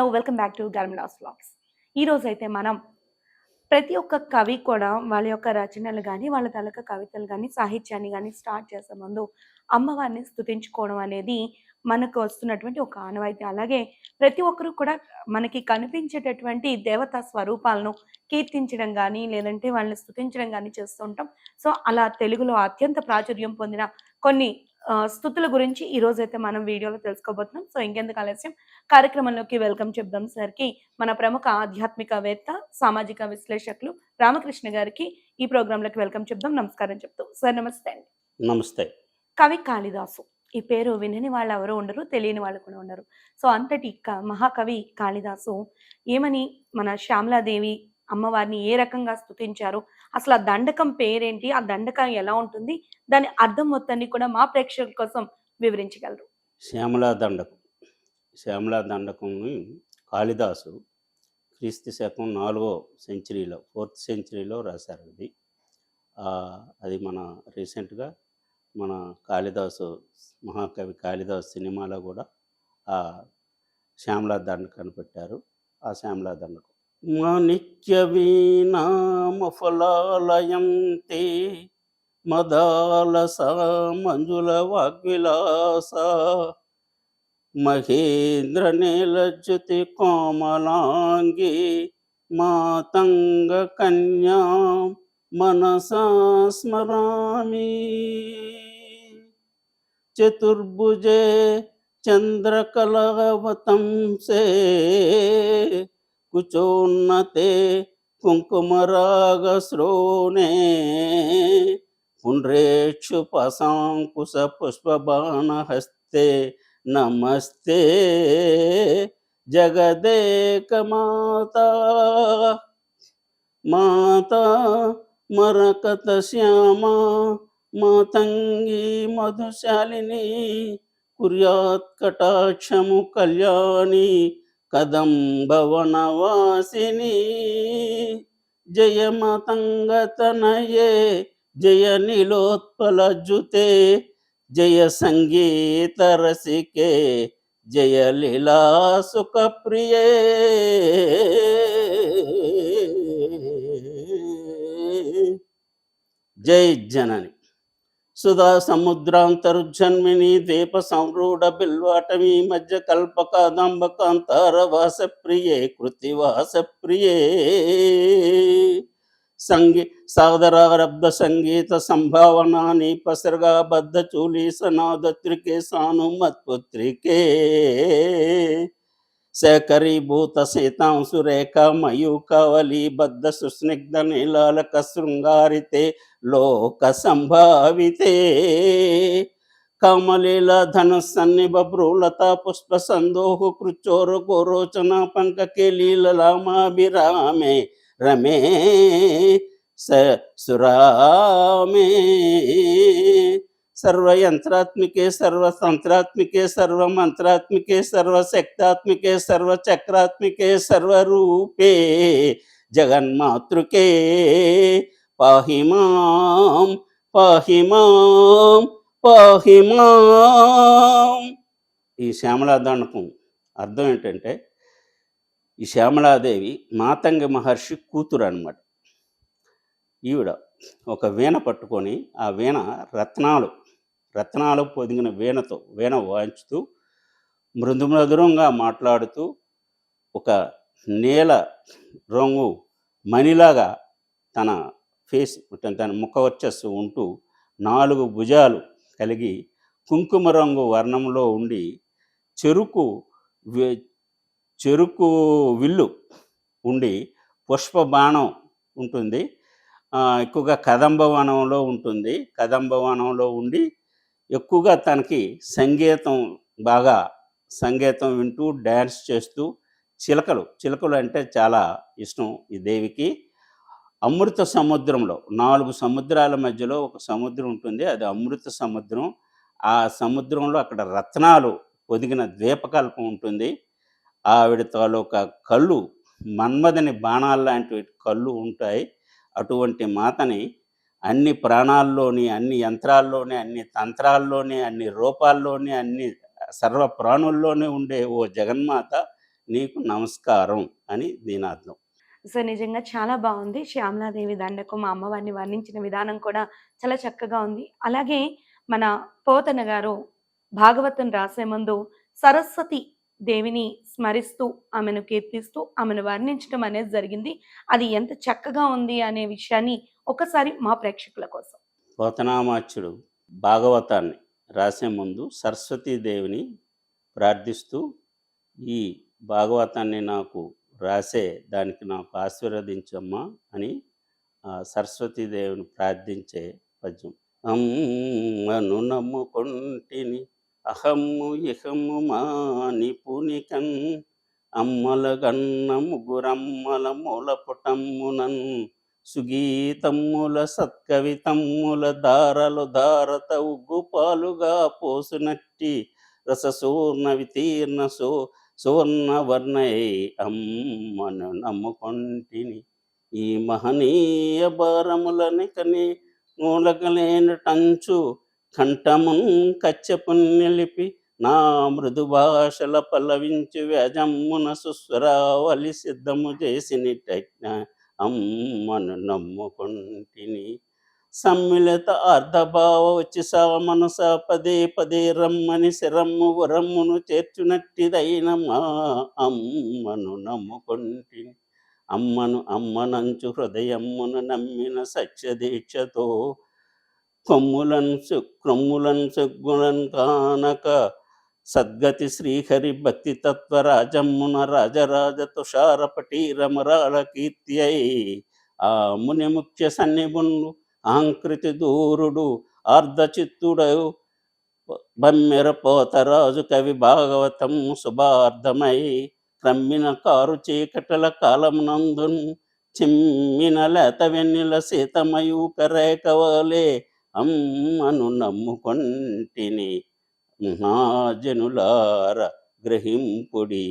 Hello welcome back to గర్మిడాస్ blogs ఈరోజు అయితే మనం ప్రతి ఒక్క కవి కూడా వాళ్ళ యొక్క రచనలు కానీ వాళ్ళ తలక కవితలు కానీ సాహిత్యాన్ని కానీ స్టార్ట్ చేసే ముందు అమ్మవారిని స్థుతించుకోవడం అనేది మనకు వస్తున్నటువంటి ఒక ఆనవాయితీ. అలాగే ప్రతి ఒక్కరు కూడా మనకి కనిపించేటటువంటి దేవతా స్వరూపాలను కీర్తించడం కానీ లేదంటే వాళ్ళని స్తుతించడం కానీ చేస్తూ ఉంటాం. సో అలా తెలుగులో అత్యంత ప్రాచుర్యం పొందిన కొన్ని ఆ, స్తుతుల గురించి ఈ రోజు అయితే మనం వీడియోలో తెలుసుకోబోతున్నాం. సో ఇంకెందుకు ఆలస్యం? కార్యక్రమంలోకి వెల్కమ్ చెప్దాం సార్కి మన ప్రముఖ ఆధ్యాత్మికవేత్త సామాజిక విశ్లేషకులు రామకృష్ణ గారికి ఈ ప్రోగ్రాంలోకి వెల్కమ్ చెప్దాం. నమస్కారం చెప్తాం. సార్ నమస్తే అండి. నమస్తే. కవి కాళిదాసు. ఈ పేరు వినని వాళ్ళు ఎవరు ఉండరు తెలియని వాళ్ళు కూడా ఉండరు. సో అంతటి క- మహాకవి కాళిదాసు ఏమని మన శ్యామలాదేవి అమ్మవారిని ఏ రకంగా స్తుతించారు అసలు ఆ దండకం పేరేంటి ఆ దండకం ఎలా ఉంటుంది దాని అర్థం మొత్తాన్ని కూడా మా ప్రేక్షకుల కోసం వివరించగలరు. శ్యామలా దండకం శ్యామలా దండకంని కాళిదాసు క్రీస్తు శకం నాలుగో సెంచరీలో ఫోర్త్ సెంచరీలో రాశారు అది. అది మన రీసెంట్గా మన కాళిదాసు మహాకవి కాళిదాసు సినిమాలో కూడా ఆ శ్యామలా దండకాన్ని పెట్టారు ఆ శ్యామలా దండకం. మాణిక్య వీణామఫలాలయంతి మదాలస మంజుల వాగ్విలాస మహేంద్ర నీలజ్యుతి కోమలాంగి మాతంగ కన్యా मनसा स्मरामि। चतुर्भुजे चन्द्रकलवतं से कुचोन्नते कुङ्कुमरागश्रोणे पुण्ड्रेक्षुपसाङ्कुशपुष्पबाणहस्ते नमस्ते। जगदेकमाता माता మరకత శ్యామ మాతంగి మధుశాలిని కుర్యాత్ కటాక్షము కళ్యాణి కదంబవనవాసిని జయ మతంగతనయే జయ నీలోత్పలజ్జుతే జయ సంగీత రసికే జయ లీలా సుఖప్రియే జై జనని. సుధా సముద్రాంతరుజన్మిని దీప సంరూఢ బిల్వాటమీ మధ్య కల్పకాదంబకాంతార వాస ప్రియే కృతివాస ప్రియే సంగీ సాదరారబ్ధ సంగీత సంభావనాని పసరగా చూలీసనాద త్రికే సనాదత్రికే సానుమత్పుత్రికే శకరీభూత శీతాంశురేఖ మయూకవలి బద్ధ సుస్నిగ్ధ నీలాలక శృంగారితే లోక సంభావితే కమలీల ధనుస్సన్ని భ్రూలత పుష్ప సందోహు కృచోర గోరోచన పంకకే లీలలామాభిరామే రమే స సురామే. సర్వయంత్రాత్మికే సర్వతంత్రాత్మికే సర్వమంత్రాత్మికే సర్వశక్తాత్మికే సర్వచక్రాత్మికే సర్వరూపే జగన్మాతృకే. పాహి మాం పాహి మాం పాహి మాం. ఈ శ్యామలాదండకం అర్థం ఏంటంటే ఈ శ్యామలాదేవి మాతంగి మహర్షి కూతురు అనమాట ఈవిడ ఒక వీణ పట్టుకొని ఆ వీణ రత్నాలు రత్నాలు పొదిగిన వీణతో వీణ వాయించుతూ మృదు మధురంగా మాట్లాడుతూ ఒక నీల రంగు మణిలాగా తన ఫేస్ తన ముఖ వచ్చస్సు ఉంటూ నాలుగు భుజాలు కలిగి కుంకుమ రంగు వర్ణంలో ఉండి చెరుకు చెరుకు విల్లు ఉండి పుష్ప బాణం ఉంటుంది. ఎక్కువగా ఎక్కువగా కదంబవనంలో ఉంటుంది. కదంబవనంలో ఉండి ఎక్కువగా తనకి సంగీతం బాగా సంగీతం వింటూ డ్యాన్స్ చేస్తూ చిలకలు చిలకలు అంటే చాలా ఇష్టం ఈ దేవికి. అమృత సముద్రంలో నాలుగు సముద్రాల మధ్యలో ఒక సముద్రం ఉంటుంది అది అమృత సముద్రం. ఆ సముద్రంలో అక్కడ రత్నాలు పొదిగిన ద్వీపకల్పం ఉంటుంది. ఆవిడ తాలూకా కళ్ళు మన్మదని బాణాలు లాంటి కళ్ళు ఉంటాయి. అటువంటి మాతని అన్ని ప్రాణాల్లోని అన్ని యంత్రాల్లోని అన్ని తంత్రాల్లోని అన్ని రూపాల్లోని అన్ని సర్వ ప్రాణుల్లోనే ఉండే ఓ జగన్మాత నీకు నమస్కారం అని దీని అర్థం సో నిజంగా చాలా బాగుంది. శ్యామలాదేవి దండకు మా అమ్మవారిని వర్ణించిన విధానం కూడా చాలా చక్కగా ఉంది. అలాగే మన పోతన గారు భాగవతం రాసే ముందు సరస్వతి దేవిని స్మరిస్తూ ఆమెను కీర్తిస్తూ ఆమెను వర్ణించడం అనేది జరిగింది. అది ఎంత చక్కగా ఉంది అనే విషయాన్ని ఒకసారి మా ప్రేక్షకుల కోసం. పోతనామాచ్యుడు భాగవతాన్ని రాసే ముందు సరస్వతీదేవిని ప్రార్థిస్తూ ఈ భాగవతాన్ని నాకు రాసే దానికి నాకు ఆశీర్వదించమ్మా అని సరస్వతీదేవిని ప్రార్థించే పద్యం. అమ్మను నమ్ముకొంటిని అహమ్ము ఇహము మా పునికన్ అమ్మల గన్న ముగురమ్మల మూలపుటమ్మునన్ సుగీతమ్ముల సత్కవితమ్ముల దారలు దారత ఉగ్గుపాలుగా పోసునట్టి రససూర్ణ వితీర్ణ సో సువర్ణవర్ణై అమ్మను నమ్ముకొంటిని. ఈ మహనీయ భారములనికని మూలకలేని టంచు కంఠమున్ కచ్చపున్ నిలిపి నా మృదు భాషల పల్లవించు వ్యాజమ్మున సుస్వరావలి సిద్ధము చేసినట్ట అమ్మను నమ్ముకొంటిని. సమ్మిళిత అర్ధభావ వచ్చి మనస పదే పదే రమ్మని శరమ్ము వరమ్మును చేర్చునట్టిదైన మా అమ్మను నమ్ముకొంటిని. అమ్మను అమ్మనంచు హృదయమ్మును నమ్మిన సత్యదీక్షతో కొమ్ములను సు- క్రొమ్ములను కానక సద్గతి శ్రీహరి భక్తి తత్వ రాజమ్మున రాజరాజ తుషార పటీరమరాళ కీర్తి అయి ఆ ముని ముఖ్య సన్నిభును ఆంకృతి దూరుడు ఆర్ధచిత్తుడు బమ్మెర పోతరాజు కవి భాగవతం శుభార్థమై క్రమ్మిన కారు చీకటల కాలమునందున్ చిమ్మిన లేత వెన్నెల సీతమయూక రేఖవలే అమ్మను నమ్ముకొంటిని. మహాజనులార గ్రహింపుడి.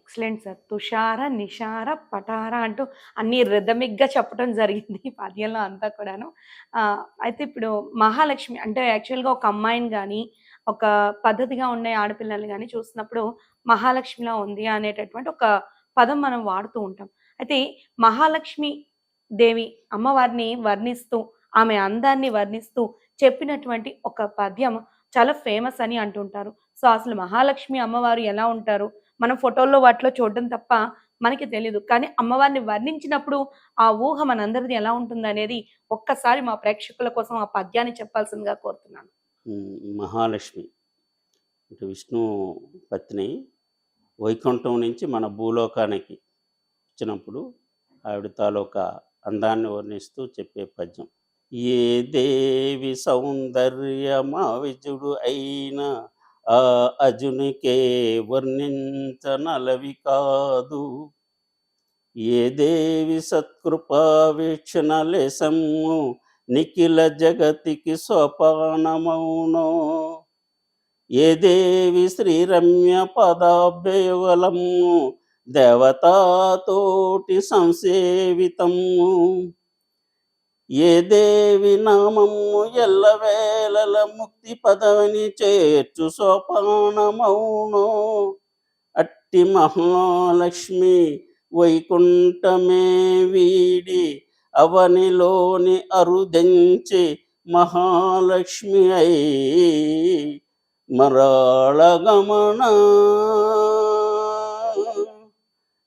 ఎక్సలెంట్ సార్ తుషార నిషార పటార అంటూ అన్ని రిథమిక్గా చెప్పడం జరిగింది పద్యంలో అంతా కూడాను. అయితే ఇప్పుడు మహాలక్ష్మి అంటే యాక్చువల్గా ఒక అమ్మాయిని కానీ ఒక పద్ధతిగా ఉండే ఆడపిల్లల్ని కానీ చూసినప్పుడు మహాలక్ష్మిలా ఉంది అనేటటువంటి ఒక పదం మనం వాడుతూ ఉంటాం. అయితే మహాలక్ష్మి దేవి అమ్మవారిని వర్ణిస్తూ ఆమె అందాన్ని వర్ణిస్తూ చెప్పినటువంటి ఒక పద్యం చాలా ఫేమస్ అని అంటుంటారు. సో అసలు మహాలక్ష్మి అమ్మవారు ఎలా ఉంటారు? మనం ఫోటోల్లో వాటిలో చూడడం తప్ప మనకి తెలియదు కానీ అమ్మవారిని వర్ణించినప్పుడు ఆ ఊహ మనందరిది ఎలా ఉంటుంది అనేది ఒక్కసారి మా ప్రేక్షకుల కోసం ఆ పద్యాన్ని చెప్పాల్సిందిగా కోరుతున్నాను. మహాలక్ష్మి. అంటే విష్ణు పత్ని వైకుంఠం నుంచి మన భూలోకానికి వచ్చినప్పుడు ఆవిడ తాలూకా అందాన్ని వర్ణిస్తూ చెప్పే పద్యం. ఏ దేవి సౌందర్యమా విజుడు అయిన ఆ అజునికే వర్ణించనలవి కాదు. ఏ దేవి సత్కృపా వీక్షణ నిఖిల జగతికి సోపానమౌనో? ఏ దేవి శ్రీరమ్య పదాభ్యయుగలము దేవతాతోటి సంసేవితము? ఏ దేవి నామము ఎల్లవేళల ముక్తి పదవిని చేర్చు సోపానమౌను. అట్టి మహాలక్ష్మి వైకుంఠమే వీడి అవనిలోని అరుదెంచి మహాలక్ష్మి అయి మరాళగమన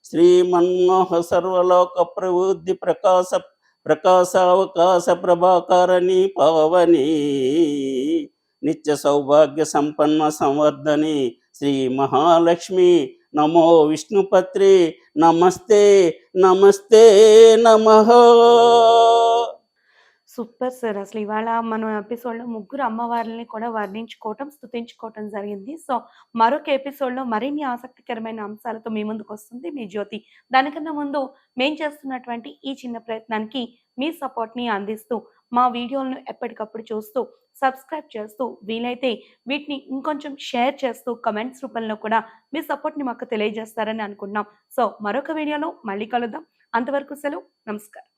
శ్రీమన్మోహ సర్వలోక ప్రవృద్ధి ప్రకాశ ప్రకాశావకాశ ప్రభాకరణి పవని నిత్య సౌభాగ్య సంపన్న సంవర్ధని శ్రీ మహాలక్ష్మి నమో విష్ణుపత్రి నమస్తే నమస్తే నమః. Super sir. అసలు ఇవాళ మనం ఎపిసోడ్లో ముగ్గురు అమ్మవారిని కూడా వర్ణించుకోవటం స్తుతించుకోవటం జరిగింది. సో మరొక ఎపిసోడ్లో మరిన్ని ఆసక్తికరమైన అంశాలతో మీ ముందుకు వస్తుంది మీ జ్యోతి. దానికన్నా ముందు మేం చేస్తున్నటువంటి ఈ చిన్న ప్రయత్నానికి మీ సపోర్ట్ని అందిస్తూ మా వీడియోలను ఎప్పటికప్పుడు చూస్తూ సబ్స్క్రైబ్ చేస్తూ వీలైతే వీటిని ఇంకొంచెం షేర్ చేస్తూ కమెంట్స్ రూపంలో కూడా మీ సపోర్ట్ని మాకు తెలియజేస్తారని అనుకుంటున్నాం. సో మరొక వీడియోలో మళ్ళీ కలుద్దాం. అంతవరకు సెలవు. నమస్కారం.